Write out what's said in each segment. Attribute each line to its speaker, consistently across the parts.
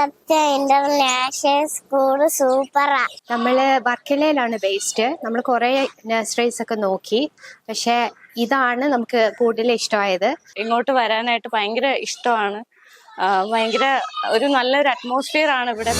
Speaker 1: International school സൂപ്പറാ
Speaker 2: നമ്മൾ വർക്കലയിലാണ് based നമ്മൾ കുറേ നഴ്സറീസ് ഒക്കെ നോക്കി. പക്ഷെ ഇതാണ് നമുക്ക് കൂടുതൽ ഇഷ്ടമായത്.
Speaker 3: ഇങ്ങോട്ട് വരാനായിട്ട് ഭയങ്കര ഇഷ്ടമാണ്. ഭയങ്കര ഒരു നല്ലൊരു അറ്റ്മോസ്ഫിയർ ആണ് ഇവിടെ.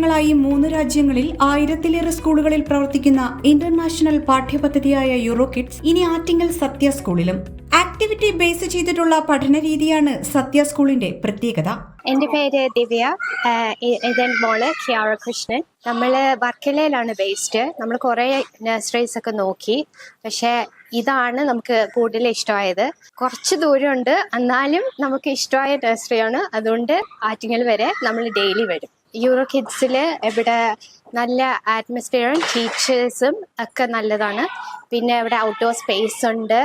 Speaker 4: വർഷങ്ങളായി മൂന്ന് രാജ്യങ്ങളിൽ ആയിരത്തിലേറെ സ്കൂളുകളിൽ പ്രവർത്തിക്കുന്ന ഇന്റർനാഷണൽ പാഠ്യപദ്ധതിയായ യൂറോ കിഡ്സ് ഇനി ആറ്റിങ്ങൽ സത്യ സ്കൂളിലും. ആക്ടിവിറ്റി ബേസ് ചെയ്തിട്ടുള്ള പഠന രീതിയാണ് സത്യ സ്കൂളിന്റെ പ്രത്യേകത.
Speaker 2: എന്റെ പേര് ദിവ്യ. മോൾ ഖിയാറ കൃഷ്ണൻ നമ്മൾ വർക്കലയിലാണ് ബേസ്ഡ് നമ്മൾ കുറേ നഴ്സറീസ് ഒക്കെ നോക്കി. പക്ഷെ ഇതാണ് നമുക്ക് കൂടുതൽ ഇഷ്ടമായത്. കുറച്ച് ദൂരമുണ്ട്. എന്നാലും നമുക്ക് ഇഷ്ടമായ നഴ്സറിയാണ് അതുകൊണ്ട് ആറ്റിങ്ങൽ വരെ നമ്മൾ ഡെയിലി വരും. യൂറോ കിഡ്സിൽ ഇവിടെ നല്ല ആറ്റ്മോസ്ഫിയറും ടീച്ചേഴ്സും ഒക്കെ നല്ലതാണ്. പിന്നെ ഇവിടെ ഔട്ട്ഡോർ സ്പേസ് ഉണ്ട്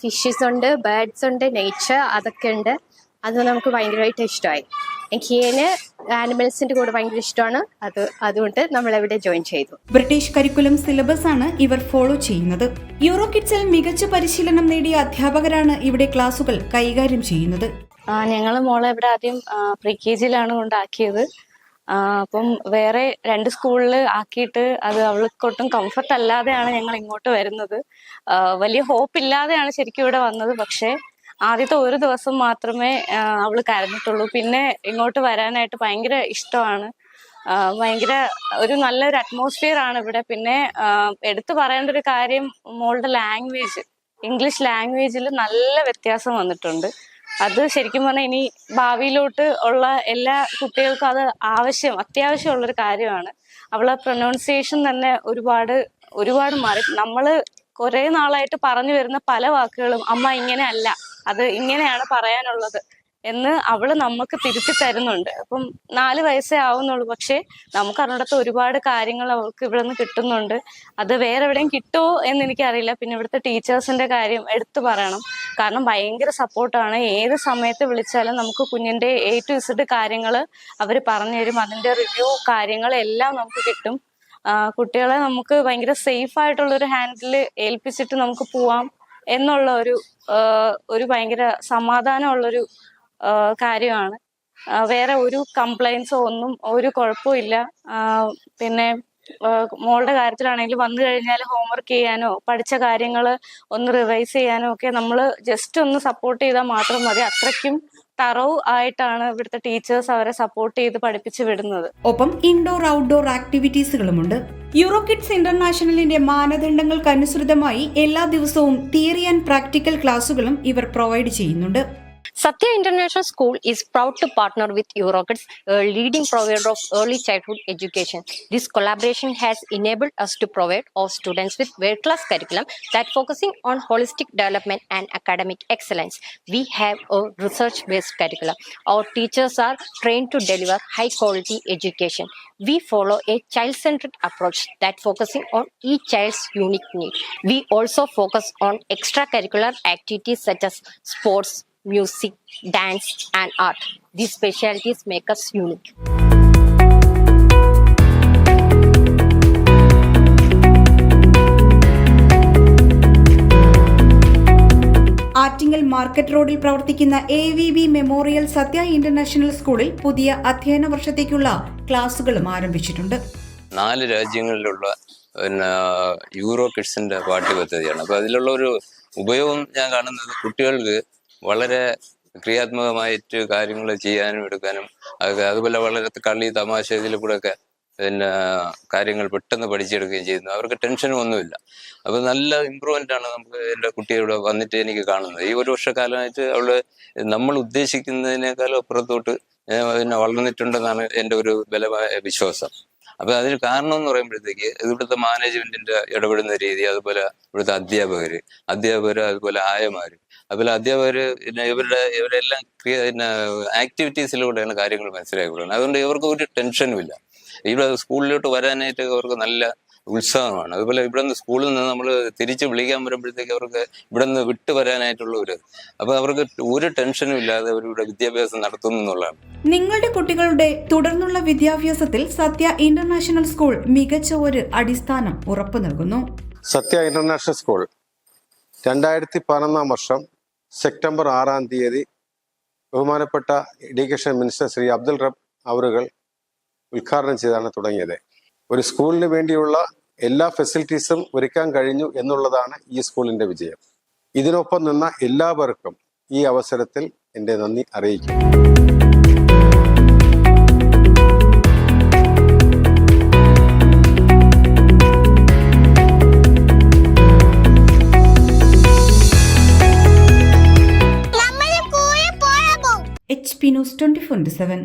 Speaker 2: ഫിഷസ് ഉണ്ട് ബേർഡ്സ് ഉണ്ട് നേച്ചർ അതൊക്കെ ഉണ്ട്. അത് നമുക്ക് ഭയങ്കരമായിട്ട് ഇഷ്ടമായി. എനിക്ക് ഇതിന് ആനിമൽസിന്റെ കൂടെ ഭയങ്കര ഇഷ്ടമാണ്. അത് അതുകൊണ്ട് നമ്മൾ ഇവിടെ ജോയിൻ ചെയ്തു.
Speaker 4: ബ്രിട്ടീഷ് കരിക്കുലം സിലബസ് ആണ് ഇവർ ഫോളോ ചെയ്യുന്നത്. യൂറോ കിഡ്സിൽ മികച്ച പരിശീലനം നേടിയ അധ്യാപകരാണ് ഇവിടെ ക്ലാസുകൾ കൈകാര്യം ചെയ്യുന്നത്.
Speaker 3: ഞങ്ങൾ മോളെ ഇവിടെ ആദ്യം പ്രീ കെ ജിയിലാണ് കൊണ്ടാക്കിയത്. അപ്പം വേറെ രണ്ട് സ്കൂളിൽ ആക്കിയിട്ട് അത് അവൾക്ക് ഒട്ടും കംഫർട്ട് അല്ലാതെയാണ് ഞങ്ങൾ ഇങ്ങോട്ട് വരുന്നത്. വലിയ ഹോപ്പ് ഇല്ലാതെയാണ് ശരിക്കും ഇവിടെ വന്നത്. പക്ഷേ ആദ്യത്തെ ഒരു ദിവസം മാത്രമേ അവൾ കരഞ്ഞിട്ടുള്ളൂ. പിന്നെ ഇങ്ങോട്ട് വരാനായിട്ട് ഭയങ്കര ഇഷ്ടമാണ്. ഭയങ്കര ഒരു നല്ലൊരു അറ്റ്മോസ്ഫിയർ ആണ് ഇവിടെ. പിന്നെ എടുത്തു പറയേണ്ട ഒരു കാര്യം മോളുടെ ലാംഗ്വേജ് ഇംഗ്ലീഷ് ലാംഗ്വേജിൽ നല്ല വ്യത്യാസം വന്നിട്ടുണ്ട്. അത് ശരിക്കും പറഞ്ഞാൽ ഇനി ഭാവിയിലോട്ട് ഉള്ള എല്ലാ കുട്ടികൾക്കും അത് ആവശ്യം അത്യാവശ്യമുള്ളൊരു കാര്യമാണ്. അവളെ പ്രൊനൗൺസിയേഷൻ തന്നെ ഒരുപാട് ഒരുപാട് മാറി. നമ്മൾ കുറേ നാളായിട്ട് പറഞ്ഞു വരുന്ന പല വാക്കുകളും അമ്മ ഇങ്ങനെ അല്ല അത് ഇങ്ങനെയാണ് പറയാനുള്ളത്. എന്ന് അവൾ നമുക്ക് തിരിച്ചു തരുന്നുണ്ട്. അപ്പം നാല് വയസ്സേ ആവുന്നുള്ളൂ. പക്ഷെ നമുക്ക് അറിഞ്ഞിടത്ത് ഒരുപാട് കാര്യങ്ങൾ അവൾക്ക് ഇവിടെ നിന്ന് കിട്ടുന്നുണ്ട്. അത് വേറെ എവിടെയും കിട്ടുമോ എന്ന് എനിക്കറിയില്ല. പിന്നെ ഇവിടുത്തെ ടീച്ചേഴ്സിന്റെ കാര്യം എടുത്തു പറയണം. കാരണം ഭയങ്കര സപ്പോർട്ടാണ്. ഏത് സമയത്ത് വിളിച്ചാലും നമുക്ക് കുഞ്ഞിന്റെ എ ടു ഇസഡ് കാര്യങ്ങൾ അവർ പറഞ്ഞു തരും. അതിന്റെ റിവ്യൂ കാര്യങ്ങൾ എല്ലാം നമുക്ക് കിട്ടും. കുട്ടികളെ നമുക്ക് ഭയങ്കര സേഫ് ആയിട്ടുള്ള ഒരു ഹാൻഡിൽ ഏൽപ്പിച്ചിട്ട് നമുക്ക് പോവാം എന്നുള്ള ഒരു ഒരു ഭയങ്കര സമാധാനമുള്ളൊരു കാര്യമാണ്. വേറെ ഒരു കംപ്ലൈൻസോ ഒന്നും ഒരു കുഴപ്പമില്ല പിന്നെ മോളുടെ കാര്യത്തിലാണെങ്കിൽ വന്നു കഴിഞ്ഞാൽ ഹോംവർക്ക് ചെയ്യാനോ പഠിച്ച കാര്യങ്ങൾ ഒന്ന് റിവൈസ് ചെയ്യാനോ ഒക്കെ നമ്മൾ ജസ്റ്റ് ഒന്ന് സപ്പോർട്ട് ചെയ്താൽ മാത്രം മതി. അത്രയ്ക്കും തറവ് ആയിട്ടാണ് ഇവിടുത്തെ ടീച്ചേഴ്സ് അവരെ സപ്പോർട്ട് ചെയ്ത് പഠിപ്പിച്ചു വിടുന്നത്.
Speaker 4: ഒപ്പം ഇൻഡോർ ഔട്ട്ഡോർ ആക്ടിവിറ്റീസുകളുമുണ്ട് യൂറോ കിഡ്സ് ഇന്റർനാഷണലിന്റെ മാനദണ്ഡങ്ങൾക്കനുസൃതമായി എല്ലാ ദിവസവും തിയറി ആൻഡ് പ്രാക്ടിക്കൽ ക്ലാസുകളും ഇവർ പ്രൊവൈഡ് ചെയ്യുന്നുണ്ട്.
Speaker 5: Satya International School is proud to partner with Eurokids, a leading provider of early childhood education. This collaboration has enabled us to provide our students with world-class curriculum that focusing on holistic development and academic excellence. We have a research-based curriculum. Our teachers are trained to deliver high-quality education. We follow a child-centered approach that focusing on each child's unique need. We also focus on extracurricular activities such as sports, music, dance, and art. These specialties make us unique.
Speaker 4: Attingal market റോഡിൽ പ്രവർത്തിക്കുന്ന A V B Memorial Satya International സ്കൂളിൽ പുതിയ അധ്യയന വർഷത്തേക്കുള്ള ക്ലാസുകളും ആരംഭിച്ചിട്ടുണ്ട്
Speaker 6: നാല് രാജ്യങ്ങളിലുള്ള പിന്നെ യൂറോ കിഡ്സിന്റെ പാഠ്യപദ്ധതിയാണ് അപ്പൊ അതിലുള്ള ഒരു ഉപയോഗം ഞാൻ കാണുന്നത് കുട്ടികൾക്ക് വളരെ ക്രിയാത്മകമായിട്ട് കാര്യങ്ങൾ ചെയ്യാനും എടുക്കാനും അത് അതുപോലെ വളരെ കളി തമാശ ഇതിൽ കൂടെ ഒക്കെ പിന്നെ കാര്യങ്ങൾ പെട്ടെന്ന് പഠിച്ചെടുക്കുകയും ചെയ്യുന്നു. അവർക്ക് ടെൻഷനും ഒന്നുമില്ല. അപ്പൊ നല്ല ഇമ്പ്രൂവ്മെന്റ് ആണ് നമുക്ക് എന്റെ കുട്ടിയോട് വന്നിട്ട് എനിക്ക് കാണുന്നത്. ഈ ഒരു വർഷക്കാലമായിട്ട് അവൾ നമ്മൾ ഉദ്ദേശിക്കുന്നതിനേക്കാളും അപ്പുറത്തോട്ട് പിന്നെ വളർന്നിട്ടുണ്ടെന്നാണ് എന്റെ ഒരു ബലമായ വിശ്വാസം. അപ്പൊ അതിന് കാരണം എന്ന് പറയുമ്പോഴത്തേക്ക് ഇവിടുത്തെ മാനേജ്മെന്റിന്റെ ഇടപെടുന്ന രീതി അതുപോലെ ഇവിടുത്തെ അധ്യാപകര് അധ്യാപകര് അതുപോലെ ആയമാര് അതുപോലെ അധ്യാപകര് പിന്നെ ഇവരുടെ ഇവരെല്ലാം പിന്നെ ആക്ടിവിറ്റീസിലൂടെയാണ് കാര്യങ്ങൾ മനസ്സിലാക്കി അതുകൊണ്ട് ഇവർക്ക് ഒരു ടെൻഷനും ഇല്ല. ഇവിടെ സ്കൂളിലോട്ട് വരാനായിട്ട് അവർക്ക് നല്ല ഉത്സാഹമാണ്. അതുപോലെ ഇവിടെ നിന്ന് സ്കൂളിൽ നിന്ന് നമ്മൾ തിരിച്ച് വിളിക്കാൻ വരുമ്പോഴത്തേക്ക് അവർക്ക് ഇവിടെ നിന്ന് വിട്ടു വരാനായിട്ടുള്ള ഒരു അപ്പൊ അവർക്ക് ഒരു ടെൻഷനും ഇല്ലാതെ അവരിവിടെ വിദ്യാഭ്യാസം നടത്തുന്നു എന്നുള്ളതാണ്.
Speaker 4: നിങ്ങളുടെ കുട്ടികളുടെ തുടർന്നുള്ള വിദ്യാഭ്യാസത്തിൽ സത്യ ഇന്റർനാഷണൽ സ്കൂൾ മികച്ച ഒരു അടിസ്ഥാനം ഉറപ്പു നൽകുന്നു.
Speaker 7: Satya International School. രണ്ടായിരത്തി പതിനൊന്നാം വർഷം സെപ്റ്റംബർ ആറാം തീയതി ബഹുമാനപ്പെട്ട എഡ്യൂക്കേഷൻ മിനിസ്റ്റർ ശ്രീ അബ്ദുൽ റബ് അവറുകൾ ഉദ്ഘാടനം ചെയ്താണ് തുടങ്ങിയത്. ഒരു സ്കൂളിന് വേണ്ടിയുള്ള എല്ലാ ഫെസിലിറ്റീസും ഒരുക്കാൻ കഴിഞ്ഞു എന്നുള്ളതാണ് ഈ സ്കൂളിന്റെ വിജയം. ഇതിനൊപ്പം നിന്ന എല്ലാവർക്കും ഈ അവസരത്തിൽ എന്റെ നന്ദി അറിയിക്കുന്നു.
Speaker 4: H P news twenty four seven.